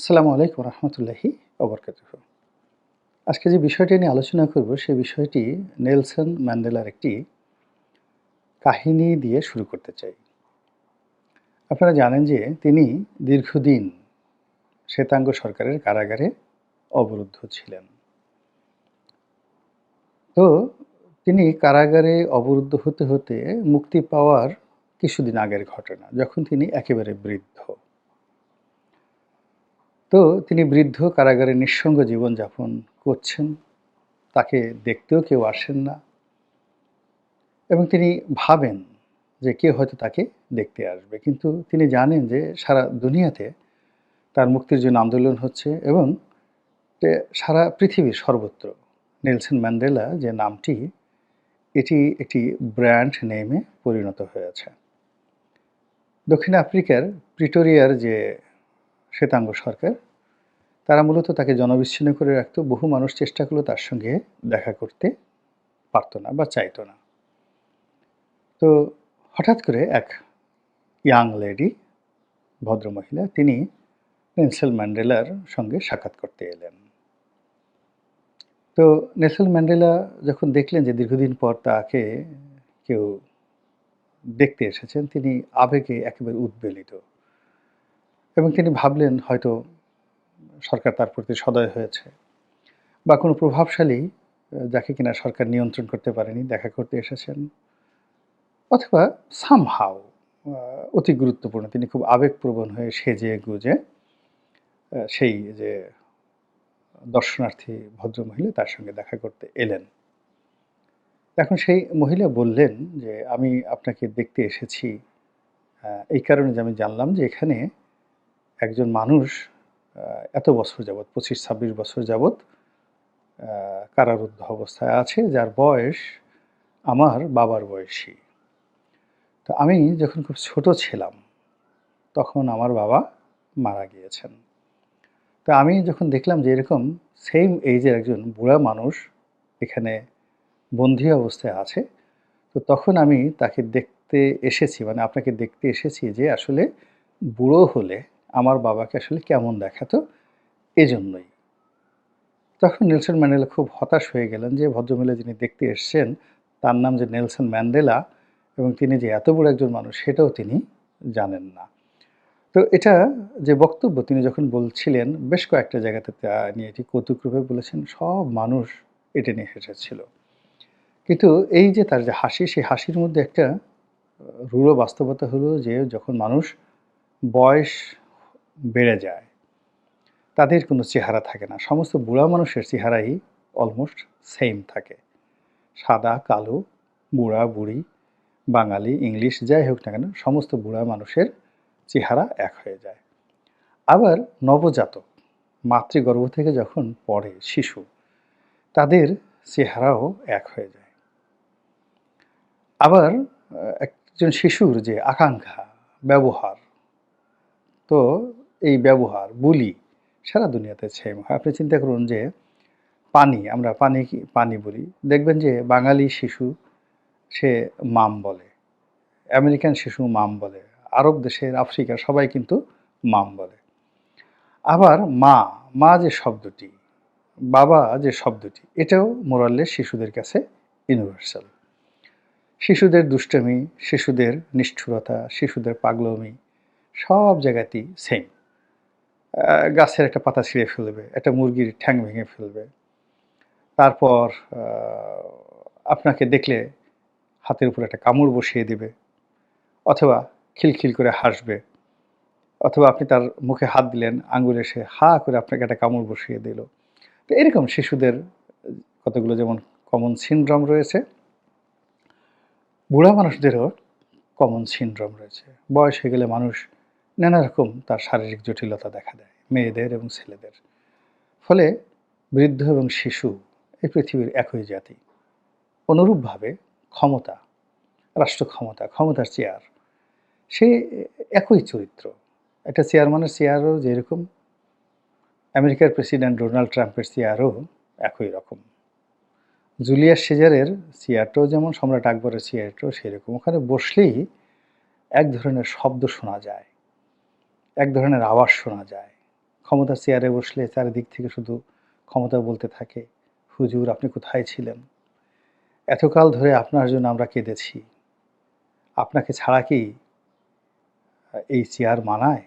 আসসালামু আলাইকুম রহমতুল্লাহি অবরকাতুহ আজকে যে বিষয়টি নিয়ে আলোচনা করব সেই বিষয়টি নেলসন ম্যান্ডেলার একটি কাহিনী দিয়ে শুরু করতে চাই। আপনারা জানেন যে তিনি দীর্ঘদিন শ্বেতাঙ্গ সরকারের কারাগারে অবরুদ্ধ ছিলেন। তো তিনি কারাগারে অবরুদ্ধ হতে হতে মুক্তি পাওয়ার কিছুদিন আগের ঘটনা, যখন তিনি একেবারে বৃদ্ধ। তো তিনি বৃদ্ধ কারাগারে নিঃসঙ্গ জীবনযাপন করছেন। তাকে দেখতেও কেউ আসেন না। এবং তিনি ভাবেন যে কেউ হয়তো তাকে দেখতে আসবে। কিন্তু তিনি জানেন যে সারা দুনিয়াতে তার মুক্তির জন্য আন্দোলন হচ্ছে এবং সারা পৃথিবীর সর্বত্র নেলসন ম্যান্ডেলা যে নামটি, এটি একটি ব্র্যান্ড নেমে পরিণত হয়েছে। দক্ষিণ আফ্রিকার প্রিটোরিয়ার যে শ্বেতাঙ্গ সরকার। তারা মূলত তাকে জনবিচ্ছিন্ন করে রাখতো। বহু মানুষ চেষ্টা করল তার সঙ্গে দেখা করতে পারতো না বা চাইতো না। তো হঠাৎ করে এক ইয়াং লেডি ভদ্রমহিলা তিনি নেলসন ম্যান্ডেলার সঙ্গে সাক্ষাৎ করতে এলেন। তো নেলসন ম্যান্ডেলা যখন দেখলেন যে দীর্ঘদিন পর তাকে কেউ দেখতে এসেছেন, তিনি আবেগে একেবারে উদ্বেলিত। এবং তিনি ভাবলেন হয়তো সরকার তার প্রতি সদয় হয়েছে বা কোনো প্রভাবশালী যাকে কিনা সরকার নিয়ন্ত্রণ করতে পারেনি, দেখা করতে এসেছেন। অথবা সামহাও অতি গুরুত্বপূর্ণ, তিনি খুব আবেগপ্রবণ হয়ে সেজে গুজে সেই যে দর্শনার্থী ভদ্রমহিলা তার সঙ্গে দেখা করতে এলেন। এখন সেই মহিলা বললেন যে, আমি আপনাকে দেখতে এসেছি। এই কারণে যে আমি জানলাম যে এখানে একজন মানুষ এত বছর যাবৎ, পঁচিশ, ছাব্বিশ বছর যাবৎ কারারুদ্ধ অবস্থায় আছে, যার বয়স আমার বাবার বয়সী। তো আমি যখন খুব ছোট ছিলাম, তখন আমার বাবা মারা গিয়েছেন। তা আমি যখন দেখলাম যে এরকম সেম এইজের একজন বুড়া মানুষ এখানে বন্দী অবস্থায় আছে, তো তখন আমি তাকে দেখতে এসেছি মানে আপনাকে দেখতে এসেছি যে আসলে বুড়ো হলে আমার বাবাকে আসলে কেমন দেখাতো? এজন্যই। তখন নেলসন ম্যান্ডেলা খুব হতাশ হয়ে গেলেন যে, ভদ্রমহিলা যিনি দেখতে এসছেন, তার নাম যে নেলসন ম্যান্ডেলা এবং তিনি যে এত বড় একজন মানুষ, সেটাও তিনি জানেন না। তো এটা যে বক্তব্য তিনি যখন বলছিলেন, বেশ কয়েকটা জায়গাতে নিয়ে এটি কৌতুকরূপে বলেছেন, সব মানুষ এটা নিয়ে হেসেছিল। কিন্তু এই যে তার যে হাসি, সেই হাসির মধ্যে একটা রূঢ় বাস্তবতা হলো যে, যখন মানুষ বয়স বেড়ে যায়। তাদের কোনো চেহারা থাকে না। সমস্ত বুড়া মানুষের চেহারাই অলমোস্ট সেম থাকে। সাদা, কালো, বুড়া, বুড়ি, বাঙালি, ইংলিশ, যাই হোক না কেন, সমস্ত বুড়া মানুষের চেহারা এক হয়ে যায়। আবার নবজাতক, মাতৃগর্ভ থেকে যখন পড়ে শিশু, তাদের চেহারাও এক হয়ে যায়। আবার একজন শিশুর যে আকাঙ্ক্ষা, ব্যবহার, তো এই ব্যবহার, বুলি সারা দুনিয়াতে সেম হয়। আপনি চিন্তা করুন যে পানি, আমরা পানি পানি বলি। দেখবেন যে বাঙালি শিশু সে মাম বলে, আমেরিকান শিশু মাম বলে, আরব দেশের আফ্রিকার সবাই কিন্তু মাম বলে। আবার মা মা যে শব্দটি, বাবা যে শব্দটি, এটাও মোরাল্লে শিশুদের কাছে ইউনিভার্সাল শিশুদের দুষ্টমি, শিশুদের নিষ্ঠুরতা, শিশুদের পাগলমি, সব জায়গাতেই সেম গাছের একটা পাতা ছিঁড়ে ফেলবে, একটা মুরগির ঠ্যাং ভেঙে ফেলবে। তারপর আপনাকে দেখলে হাতের উপর একটা কামড় বসিয়ে দেবে, অথবা খিলখিল করে হাসবে, অথবা আপনি তার মুখে হাত দিলেন, আঙুল এসে হা করে আপনাকে একটা কামড় বসিয়ে দিল। তো এরকম শিশুদের কতগুলো যেমন কমন সিনড্রম রয়েছে, বুড়া মানুষদেরও কমন সিনড্রম রয়েছে। বয়স হয়ে গেলে মানুষ নানা রকম তার শারীরিক জটিলতা দেখা দেয়, মেয়েদের এবং ছেলেদের। ফলে বৃদ্ধ এবং শিশু এই পৃথিবীর একই জাতি। অনুরূপভাবে ক্ষমতা, রাষ্ট্র ক্ষমতা, ক্ষমতার চেয়ার, সে একই চরিত্র। একটা চেয়ারম্যানের চেয়ারও যেরকম, আমেরিকার প্রেসিডেন্ট ডোনাল্ড ট্রাম্পের চেয়ারও একই রকম। জুলিয়াস সিজারের চেয়ারটাও যেমন, সম্রাট আকবরের চেয়ারটাও সেরকম। ওখানে বসলেই এক ধরনের শব্দ শোনা যায়। এক ধরনের আওয়াজ শোনা যায়। ক্ষমতার চেয়ারে বসলে চারিদিক থেকে শুধু ক্ষমতা বলতে থাকে, হুজুর, আপনি কোথায় ছিলেন? এতকাল ধরে আপনার জন্য আমরা কেঁদেছি। আপনাকে ছাড়া কি এই চেয়ার মানায়?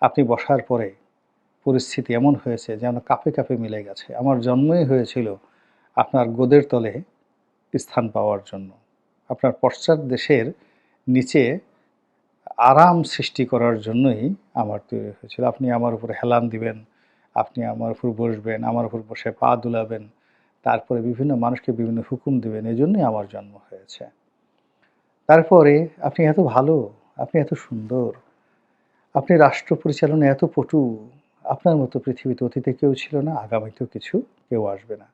আপনি বসার পরে পরিস্থিতি এমন হয়েছে যেন কাপে কাপে মিলে গেছে। আমার জন্মই হয়েছিল আপনার গোদের তলে স্থান পাওয়ার জন্য। আপনার পশ্চাৎ দেশের নিচে আরাম সৃষ্টি করার জন্যই আমার তৈরি হয়েছিল। আপনি আমার উপর হেলান দিবেন, আপনি আমার উপর বসবেন, আমার উপর বসে পা দুলাবেন, তারপরে বিভিন্ন মানুষকে বিভিন্ন হুকুম দিবেন, এই জন্যই আমার জন্ম হয়েছে। তারপরে আপনি এত ভালো, আপনি এত সুন্দর, আপনি রাষ্ট্র পরিচালনা এত পটু, আপনার মতো পৃথিবীতে অতীতে কেউ ছিল না, আগামীতেও কিছু কেউ আসবে না।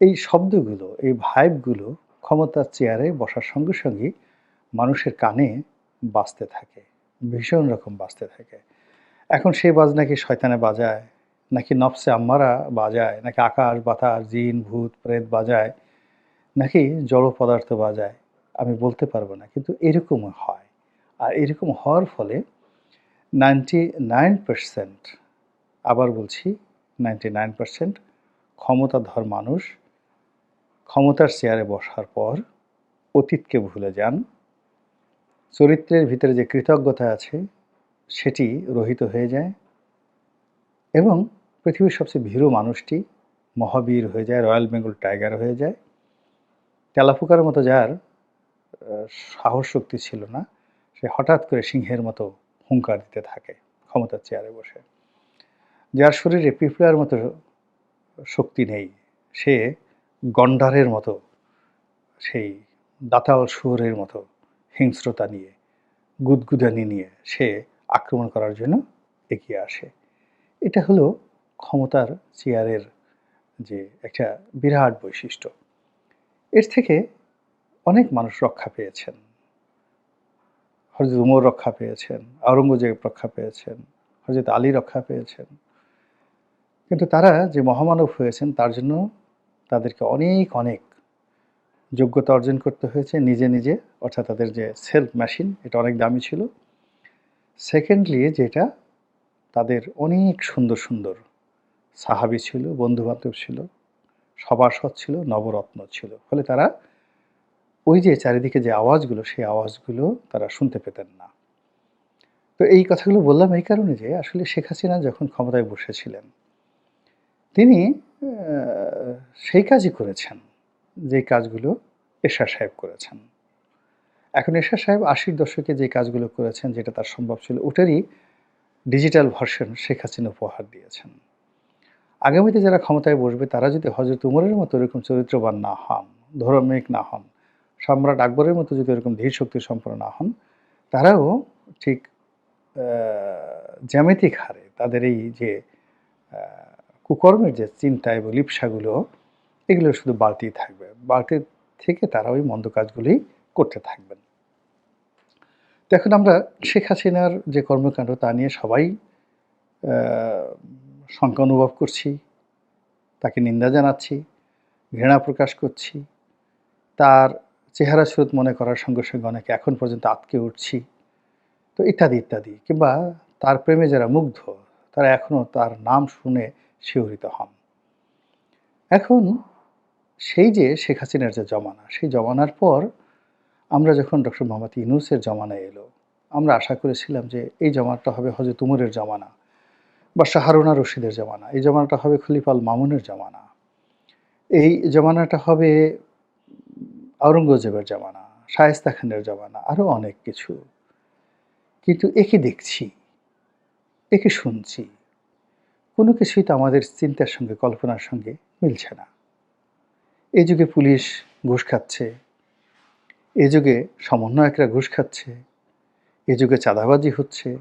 এই শব্দগুলো, এই ভাইবগুলো ক্ষমতার চেয়ারে বসার সঙ্গে সঙ্গে মানুষের কানে বাজতে থাকে, ভীষণ রকম বাজতে থাকে। এখন সেই বাজনা কি শয়তানে বাজায়, নাকি নফসে আম্মারা বাজায়, নাকি আকাশ, বাতাস, জিন, ভূত, প্রেত বাজায়, নাকি জড় পদার্থ বাজায়, আমি বলতে পারব না। কিন্তু এরকম হয়। আর এরকম হওয়ার ফলে নাইনটি নাইন পার্সেন্ট আবার বলছি নাইনটি নাইন পার্সেন্ট ক্ষমতাধর মানুষ ক্ষমতার চেয়ারে বসার পর অতীতকে ভুলে যান। চরিত্রের ভিতরে যে কৃতজ্ঞতা আছে, সেটি রহিত হয়ে যায় এবং পৃথিবীর সবচেয়ে ভীরু মানুষটি মহাবীর হয়ে যায়, রয়্যাল বেঙ্গল টাইগার হয়ে যায়। তেলাফুকার মতো যার সাহস শক্তি ছিল না, সে হঠাৎ করে সিংহের মতো হুঙ্কার দিতে থাকে ক্ষমতার চেয়ারে বসে। যার শরীরে পিঁপড়ার মতো শক্তি নেই, সে গন্ডারের মতো, সেই দাতাল শুয়োরের মতো হিংস্রতা নিয়ে, গুদগুদানি নিয়ে সে আক্রমণ করার জন্য এগিয়ে আসে। এটা হলো ক্ষমতার চেয়ারের যে একটা বিরাট বৈশিষ্ট্য। এর থেকে অনেক মানুষ রক্ষা পেয়েছেন। হজরত উমর রক্ষা পেয়েছেন, আওরঙ্গজেব রক্ষা পেয়েছেন হজরত আলী রক্ষা পেয়েছেন। কিন্তু তারা যে মহামানব হয়েছেন, তার জন্য তাদেরকে অনেক অনেক যোগ্যতা অর্জন করতে হয়েছে নিজে নিজে, অর্থাৎ তাদের যে সেলফ মেশিন এটা অনেক দামি ছিল। সেকেন্ডলি যেটা তাদের অনেক সুন্দর সুন্দর সাহাবি ছিল, বন্ধুবান্ধব ছিল, সভাসদ ছিল, নবরত্ন ছিল। ফলে তারা ওই যে চারিদিকে যে আওয়াজগুলো, সেই আওয়াজগুলো তারা শুনতে পেতেন না। তো এই কথাগুলো বললাম এই কারণে যে আসলে শেখ হাসিনা যখন ক্ষমতায় বসেছিলেন, তিনি সেই কাজই করেছেন। যে কাজগুলো এরশাদ সাহেব করেছেন। এখন এরশাদ সাহেব আশির দশকে যে কাজগুলো করেছেন, যেটা তার সম্ভব ছিল, ওটারই ডিজিটাল ভার্সন শেখ হাসিনা উপহার দিয়েছেন। আগামীতে যারা ক্ষমতায় বসবে, তারা যদি হজরত উমরের মতো এরকম চরিত্রবান না হন, ধর্মিক না হন, সম্রাট আকবরের মতো যদি এরকম ধীর শক্তি সম্পন্ন না হন, তারাও ঠিক জ্যামিতিক হারে তাদের এই যে কুকর্মের যে চিন্তা এবং লিপসাগুলো এগুলো শুধু বাড়তেই থাকবে। বাড়তে থেকে তারা ওই মন্দ কাজগুলি করতে থাকবেন। তো এখন আমরা শেখ হাসিনার যে কর্মকাণ্ড, তা নিয়ে সবাই শঙ্কা অনুভব করছি, তাকে নিন্দা জানাচ্ছি, ঘৃণা প্রকাশ করছি, তার চেহারা স্রোত মনে করার সঙ্গে সঙ্গে অনেকে এখন পর্যন্ত আটকে উঠছি, তো ইত্যাদি ইত্যাদি। কিংবা তার প্রেমে যারা মুগ্ধ, তারা এখনও তার নাম শুনে শিহরিত হন। এখন সেই যে শেখ হাসিনার যে জমানা, সেই জমানার পর আমরা যখন ডক্টর মোহাম্মদ ইউনুসের জমানা এলো, আমরা আশা করেছিলাম যে এই জমানাটা হবে হজরত উমরের জমানা বা শাহারুনা রশিদের জমানা, এই জমানাটা হবে খলিফাল মামুনের জমানা, এই জমানাটা হবে আওরঙ্গজেবের জমানা, শায়েস্তা খানের জমানা আরও অনেক কিছু। কিন্তু একে দেখছি, একে শুনছি, কোনো কিছুই তো আমাদের চিন্তার সঙ্গে, কল্পনার সঙ্গে মিলছে না। এই যুগে পুলিশ ঘুষ খাচ্ছে, এ যুগে সমন্বয়করা ঘুষ খাচ্ছে, এ যুগে চাঁদাবাজি হচ্ছে,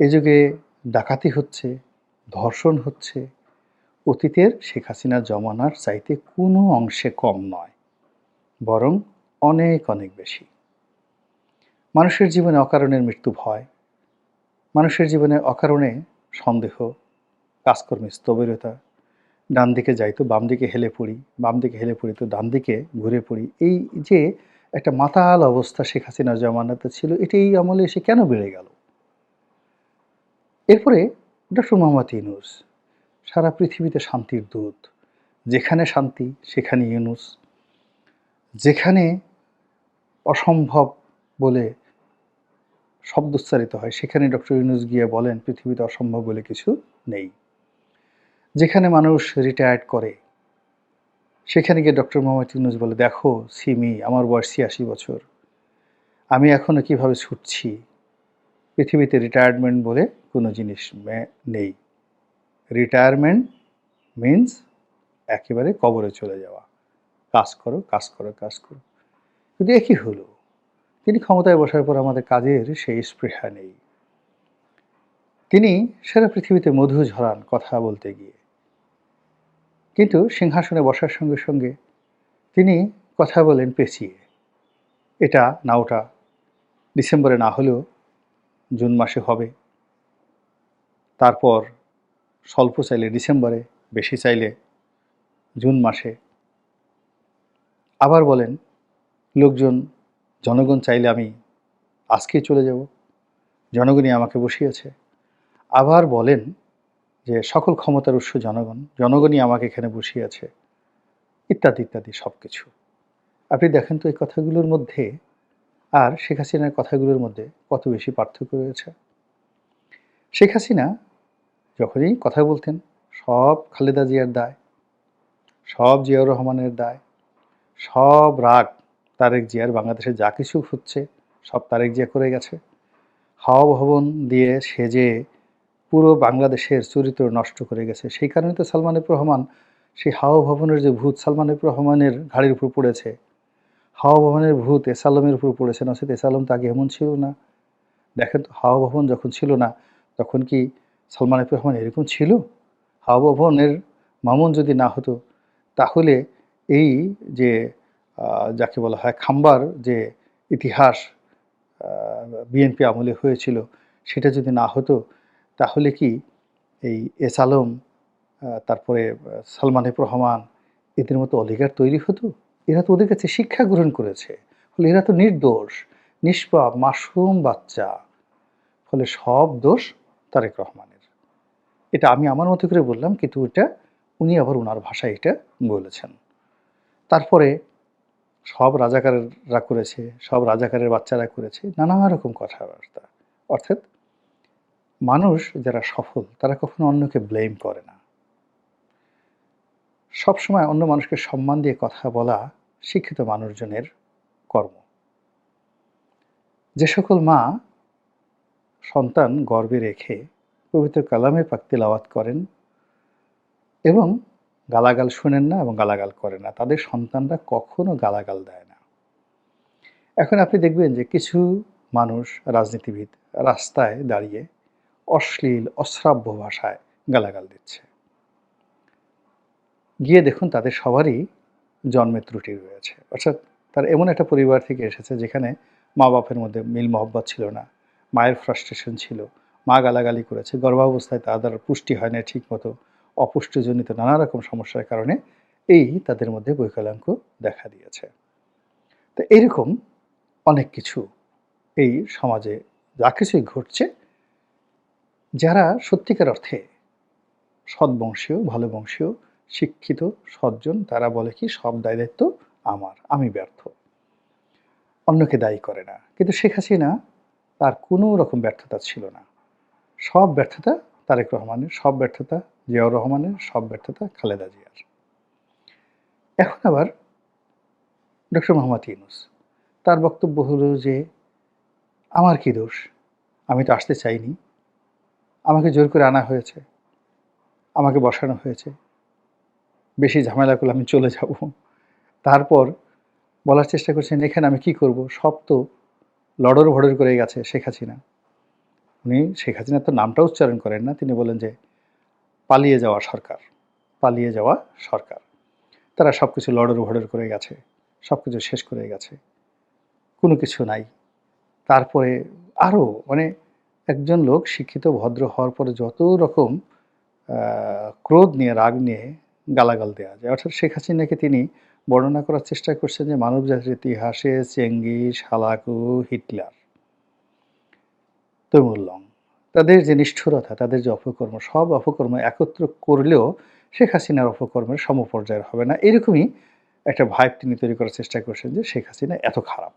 এ যুগে ডাকাতি হচ্ছে, ধর্ষণ হচ্ছে, অতীতের শেখ হাসিনার জমানার চাইতে কোনো অংশে কম নয়, বরং অনেক অনেক বেশি। মানুষের জীবনে অকারণের মৃত্যু ভয়, মানুষের জীবনে অকারণে সন্দেহ কাজকর্মে স্থবিরতা ডান দিকে যাই তো বাম দিকে হেলে পড়ি, বাম দিকে হেলে পড়ি তো ডান দিকে ঘুরে পড়ি। এই যে একটা মাতাল অবস্থা শেখ হাসিনার জমানাতে ছিল, এটি এই আমলে এসে কেন বেড়ে গেল? এরপরে ডক্টর মোহাম্মদ ইউনুস, সারা পৃথিবীতে শান্তির দূত, যেখানে শান্তি সেখানে ইউনুস, যেখানে অসম্ভব বলে শব্দ উচ্চারিত হয়, সেখানে ডক্টর ইউনুস গিয়ে বলেন, পৃথিবীতে অসম্ভব বলে কিছু নেই। যেখানে মানুষ রিটায়ার্ড করে, সেখানে গিয়ে ডক্টর মোহাম্মদ ইউনুস বলে, দেখো, সিমি, আমার বয়স ছিয়াশি বছর, আমি এখনও কীভাবে ছুটছি? পৃথিবীতে রিটায়ারমেন্ট বলে কোনো জিনিস নেই। রিটায়ারমেন্ট মিন্স একেবারে কবরে চলে যাওয়া। কাজ করো কাজ করো কাজ করো। কিন্তু একই হলো? তিনি ক্ষমতায় বসার পর আমাদের কাজের সেই স্পৃহা নেই। তিনি সারা পৃথিবীতে মধু ঝরান কথা বলতে গিয়ে। কিন্তু সিংহাসনে বসার সঙ্গে সঙ্গে তিনি কথা বলেন পেঁচিয়ে এটা না ওটা ডিসেম্বরে না হলেও জুন মাসে হবে। তারপর স্বল্প চাইলে ডিসেম্বরে, বেশি চাইলে জুন মাসে। আবার বলেন, লোকজন, জনগণ চাইলে আমি আজকেই চলে যাব। জনগণই আমাকে বসিয়েছে। আবার বলেন যে সকল ক্ষমতার উৎস জনগণ, জনগণই আমাকে এখানে বসিয়েছে, ইত্যাদি ইত্যাদি সব কিছু আপনি দেখেন তো এই কথাগুলোর মধ্যে আর শেখ হাসিনার কথাগুলোর মধ্যে কত বেশি পার্থক্য রয়েছে। শেখ হাসিনা যখনই কথা বলতেন, সব খালেদা জিয়ার দায়, সব জিয়াউর রহমানের দায়, সব রাগ তারেক জিয়ার, বাংলাদেশে যা কিছু হচ্ছে সব তারেক জিয়া করে গেছে। হাওয়া ভবন দিয়ে সেজে পুরো বাংলাদেশের চরিত্র নষ্ট করে গেছে। সেই কারণে তো সালমান রহমান, সেই হাওয়া ভবনের যে ভূত সালমান রহমানের ঘাড়ির উপর পড়েছে হাওয়া ভবনের ভূত এসালমের উপর পড়েছে, নচেত এসালম তো আগে এমন ছিল না। দেখেন তো হাওয়া ভবন যখন ছিল না, তখন কি সালমান রহমান এরকম ছিল? হাওয়া ভবনের মামুন যদি না হতো, তাহলে এই যে যাকে বলা হয় খাম্বার যে ইতিহাস বিএনপি আমলে হয়েছিল, সেটা যদি না হতো তাহলে কি এই এস আলম তারপরে সালমান এফ রহমান এদের মতো অলিগার তৈরি হতো? এরা তো ওদের কাছে শিক্ষা গ্রহণ করেছে। ফলে এরা তো নির্দোষ, নিষ্পাপ মাসুম বাচ্চা। ফলে সব দোষ তারেক রহমানের। এটা আমি আমার মতো করে বললাম, কিন্তু এটা উনি আবার ওনার ভাষায় এটা বলেছেন। তারপরে সব রাজাকাররা করেছে, সব রাজাকারের বাচ্চারা করেছে, নানা রকম কথাবার্তা। অর্থাৎ মানুষ যারা সফল, তারা কখনো অন্যকে ব্লেম করে না। সব সময় অন্য মানুষকে সম্মান দিয়ে কথা বলা শিক্ষিত মানুষজনের কর্ম। যে সকল মা সন্তান গর্বে রেখে পবিত্র কালামে পাক তিলাওয়াত করেন এবং গালাগাল শোনেন না এবং গালাগাল করেন না, তাদের সন্তানরা কখনো গালাগাল দেয় না। এখন আপনি দেখবেন যে কিছু মানুষ রাজনীতিবিদ রাস্তায় দাঁড়িয়ে অশ্লীল, অশ্রাব্য ভাষায় গালাগাল দিচ্ছে। গিয়ে দেখুন তাদের সবারই জন্মের ত্রুটি রয়েছে। অর্থাৎ তার এমন একটা পরিবার থেকে এসেছে যেখানে মা বাপের মধ্যে মিল মহব্বত ছিল না, মায়ের ফ্রাস্ট্রেশন ছিল, মা গালাগালি করেছে, গর্ভাবস্থায় তাদের পুষ্টি হয় না ঠিক মতো অপুষ্টিজনিত নানা রকম সমস্যার কারণে এই তাদের মধ্যে বৈকলাঙ্ক দেখা দিয়েছে। তো এইরকম অনেক কিছু এই সমাজে যা কিছুই ঘটছে যারা সত্যিকার অর্থে সৎবংশীয় ভালো বংশীয় শিক্ষিত, সজ্জন, তারা বলে কি, সব দায় দায়িত্ব আমার, আমি ব্যর্থ। অন্যকে দায়ী করে না। কিন্তু শেখ হাসিনা তার কোনো রকম ব্যর্থতা ছিল না। সব ব্যর্থতা তারেক রহমানের, সব ব্যর্থতা জিয়াউর রহমানের, সব ব্যর্থতা খালেদা জিয়ার। এখন আবার ডক্টর মোহাম্মদ ইউনুস, তার বক্তব্য হলো যে, আমার কি দোষ? আমি তো আসতে চাইনি। আমাকে জোর করে আনা হয়েছে। আমাকে বসানো হয়েছে। বেশি ঝামেলা করলে আমি চলে যাব। তারপর বলার চেষ্টা করছেন, এখানে আমি কি করব? সব তো লড়র ভড়র করে গেছে শেখ হাসিনা। উনি শেখ হাসিনার তো নামটা উচ্চারণ করেন না। তিনি বলেন যে, পালিয়ে যাওয়া সরকার, পালিয়ে যাওয়া সরকার। তারা সব কিছু লড়র ভড়র করে গেছে সব কিছু শেষ করে গেছে। কোনো কিছু নাই। তারপরে আরও মানে একজন লোক শিক্ষিত ভদ্র হওয়ার পরে যত রকম ক্রোধ নিয়ে রাগ নিয়ে গালাগাল দেওয়া যায় অর্থাৎ শেখ হাসিনাকে তিনি বর্ণনা করার চেষ্টা করছেন যে মানব জাতির ইতিহাসে চেঙ্গিস হালাকু হিটলার তৈমুল্লং তাদের যে নিষ্ঠুরতা, তাদের যে অপকর্ম, সব অপকর্ম একত্র করলেও শেখ হাসিনার অপকর্মের সমপর্যায়ের হবে না। এরকমই একটা ভাইব তিনি তৈরি করার চেষ্টা করছেন যে শেখ হাসিনা এত খারাপ।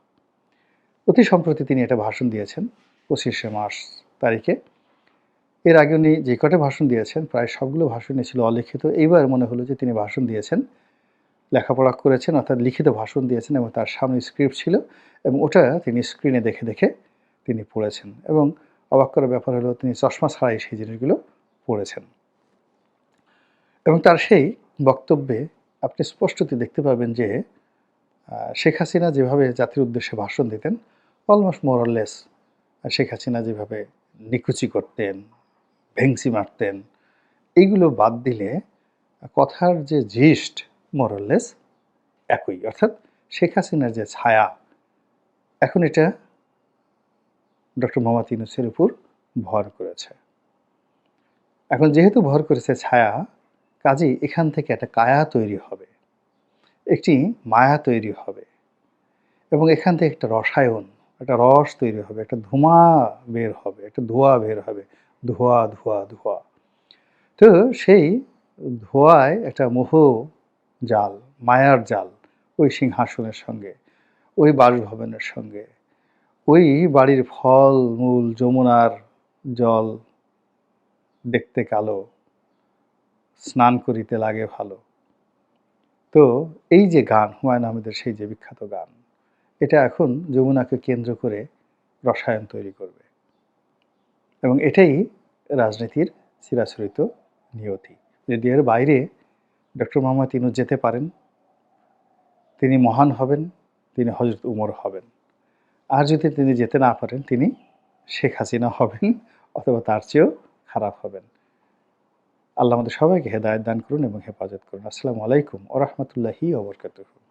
অতি সম্প্রতি তিনি একটা ভাষণ দিয়েছেন ২৫শে মার্চ তারিখে। এর আগে উনি যে কটা ভাষণ দিয়েছেন প্রায় সবগুলো ভাষণই ছিল অলিখিত। এইবার মনে হলো যে তিনি ভাষণ দিয়েছেন, লেখাপড়া করেছেন অর্থাৎ লিখিত ভাষণ দিয়েছেন এবং তার সামনে স্ক্রিপ্ট ছিল এবং ওটা তিনি স্ক্রিনে দেখে, দেখে তিনি পড়েছেন এবং অবাক করার ব্যাপার হলো তিনি চশমা ছাড়াই সেই জিনিসগুলো পড়েছেন। এবং তার সেই বক্তব্যে আপনি স্পষ্টতই দেখতে পাবেন যে শেখ হাসিনা যেভাবে জাতির উদ্দেশ্যে ভাষণ দিতেন almost more or Sheikh Hasina যেভাবে নিকুচি করতেন, ভেংসি মারতেন, এইগুলো বাদ দিলে কথার যে জিস্ট মোর অর লেস একই। অর্থাৎ শেখ হাসিনার যে ছায়া, এখন এটা ডক্টর মোহাম্মদ ইউনূসের উপর ভর করেছে। এখন যেহেতু ভর করেছে ছায়া, কাজেই এখান থেকে একটা কায়া তৈরি হবে। একটি মায়া তৈরি হবে এবং এখান থেকে একটা রসায়ন, একটা রস তৈরি হবে, একটা ধোঁয়া বের হবে, একটা ধোঁয়া বের হবে। ধোঁয়া, ধোঁয়া, ধোঁয়া। তো সেই ধোঁয়ায় একটা মোহ জাল, মায়ার জাল ওই সিংহাসনের সঙ্গে, ওই বাসভবনের সঙ্গে, ওই বাড়ির ফল-মূল, যমুনার জল দেখতে কালো, স্নান করিতে লাগে ভালো। তো এই যে গান, হুমায়ুন আহমেদের সেই যে বিখ্যাত গান, এটা এখন যমুনাকে কেন্দ্র করে রসায়ন তৈরি করবে। এবং এটাই রাজনীতির চিরাচরিত নিয়তি। যদি এর বাইরে ডক্টর মোহাম্মদ ইউনূস যেতে পারেন, তিনি মহান হবেন, তিনি হজরত উমর হবেন। আর যদি তিনি যেতে না পারেন, তিনি শেখ হাসিনা হবেন অথবা তার চেয়েও খারাপ হবেন। আল্লাহ আমাদের সবাইকে হেদায়েত দান করুন এবং হেফাজত করুন। আসসালামু আলাইকুম ওয়া রাহমাতুল্লাহি ওয়া বারাকাতুহু।